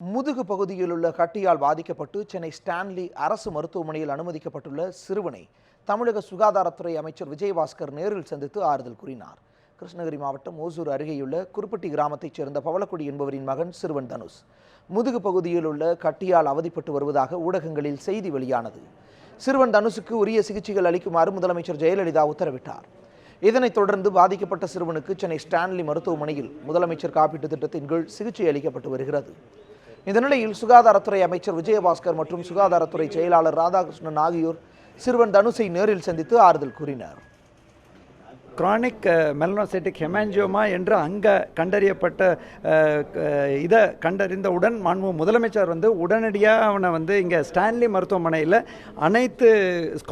முதுகு பகுதியில் உள்ள கட்டியால் பாதிக்கப்பட்டு சென்னை ஸ்டான்லி அரசு மருத்துவமனையில் அனுமதிக்கப்பட்டுள்ள சிறுவனை தமிழக சுகாதாரத்துறை அமைச்சர் விஜயபாஸ்கர் நேரில் சந்தித்து ஆறுதல் கூறினார். கிருஷ்ணகிரி மாவட்டம் ஓசூர் அருகேயுள்ள குருப்பட்டி கிராமத்தைச் சேர்ந்த பவளக்குடி என்பவரின் மகன் சிறுவன் தனுஷ். முதுகு பகுதியில் உள்ள கட்டியால் அவதிப்பட்டு வருவதாக ஊடகங்களில் செய்தி வெளியானது. சிறுவன் தனுஷுக்கு உரிய சிகிச்சைகள் அளிக்குமாறு முதலமைச்சர் ஜெயலலிதா உத்தரவிட்டார். இதனைத் தொடர்ந்து பாதிக்கப்பட்ட சிறுவனுக்கு சென்னை ஸ்டான்லி மருத்துவமனையில் முதலமைச்சர் காப்பீட்டுத் திட்டத்தின் கீழ் சிகிச்சை அளிக்கப்பட்டு வருகிறது. இந்த நிலையில் சுகாதாரத்துறை அமைச்சர் விஜயபாஸ்கர் மற்றும் சுகாதாரத்துறை செயலாளர் ராதாகிருஷ்ணன் ஆகியோர் சிறுவன் தனுஷை நேரில் சந்தித்து ஆறுதல் கூறினர். கிரானிக் மெலனோசைட்டிக் ஹெமான்ஜியோமா என்று அங்கே கண்டறியப்பட்ட uh, இதை கண்டறிந்தவுடன் மாண்பு முதலமைச்சர் வந்து உடனடியாக அவனை வந்து இங்கே ஸ்டான்லி மருத்துவமனையில் அனைத்து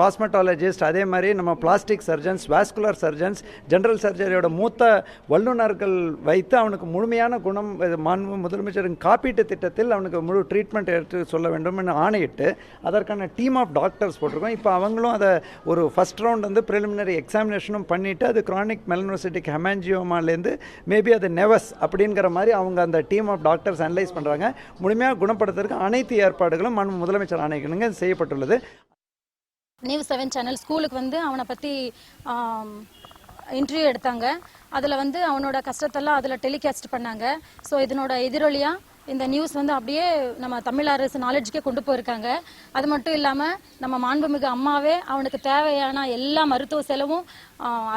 காஸ்மெட்டாலஜிஸ்ட் அதே மாதிரி நம்ம plastic surgeons vascular surgeons general சர்ஜரியோட மூத்த வல்லுநர்கள் வைத்து அவனுக்கு முழுமையான குணம் இது மாண்பு முதலமைச்சரின் காப்பீட்டு திட்டத்தில் அவனுக்கு முழு ட்ரீட்மெண்ட் எடுத்து சொல்ல வேண்டும் என்று ஆணையிட்டு அதற்கான டீம் ஆஃப் டாக்டர்ஸ் போட்டிருக்கோம். இப்போ அவங்களும் அதை ஒரு ஃபஸ்ட் ரவுண்ட் வந்து ப்ரிலிமினரி எக்ஸாமினேஷனும் பண்ணிவிட்டு அதாவது க்ரானிக் மெலனோசிட்டிக் ஹெமான்ஜியோமாலேருந்து மேபி அது நெவஸ் அப்படிங்கிற மாதிரி அவங்க அந்த டீம் ஆஃப் டாக்டர்ஸ் அனலைஸ் பண்ணுறாங்க முழுமையாக குணப்படுத்துறதுக்கு அனைத்து ஏற்பாடுகளும் மண் முதலமைச்சர் ஆணைக்கணுங்க செய்யப்பட்டுள்ளது. நியூஸ் செவன் சேனல் ஸ்கூலுக்கு வந்து அவனை பற்றி இன்டர்வியூ எடுத்தாங்க. அதில் வந்து அவனோட கஷ்டத்தெல்லாம் அதில் டெலிகாஸ்ட் பண்ணாங்க. ஸோ இதனோட எதிரொலியாக இந்த நியூஸ் வந்து அப்படியே நம்ம தமிழ் அரசு நாலேஜுக்கே கொண்டு போயிருக்காங்க. அது மட்டும் இல்லாமல் நம்ம மாண்புமிகு அம்மாவே அவனுக்கு தேவையான எல்லா மருத்துவ செலவும்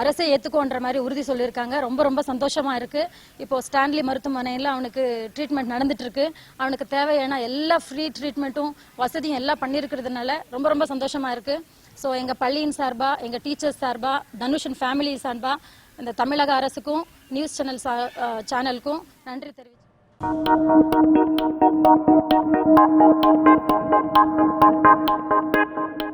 அரசே ஏற்றுக்கோன்ற மாதிரி உறுதி சொல்லியிருக்காங்க. ரொம்ப ரொம்ப சந்தோஷமாக இருக்குது இப்போ ஸ்டான்லி மருத்துவமனையில் அவனுக்கு ட்ரீட்மெண்ட் நடந்துட்டு இருக்கு அவனுக்கு தேவையான எல்லா ஃப்ரீ ட்ரீட்மெண்ட்டும் வசதியும் எல்லாம் பண்ணியிருக்கிறதுனால ரொம்ப ரொம்ப சந்தோஷமாக இருக்குது ஸோ எங்கள் பள்ளியின் சார்பாக எங்கள் டீச்சர்ஸ் சார்பாக தனுஷன் ஃபேமிலி சார்பாக இந்த தமிழக அரசுக்கும் நியூஸ் சேனல் சா சேனலுக்கும் நன்றி Thank you.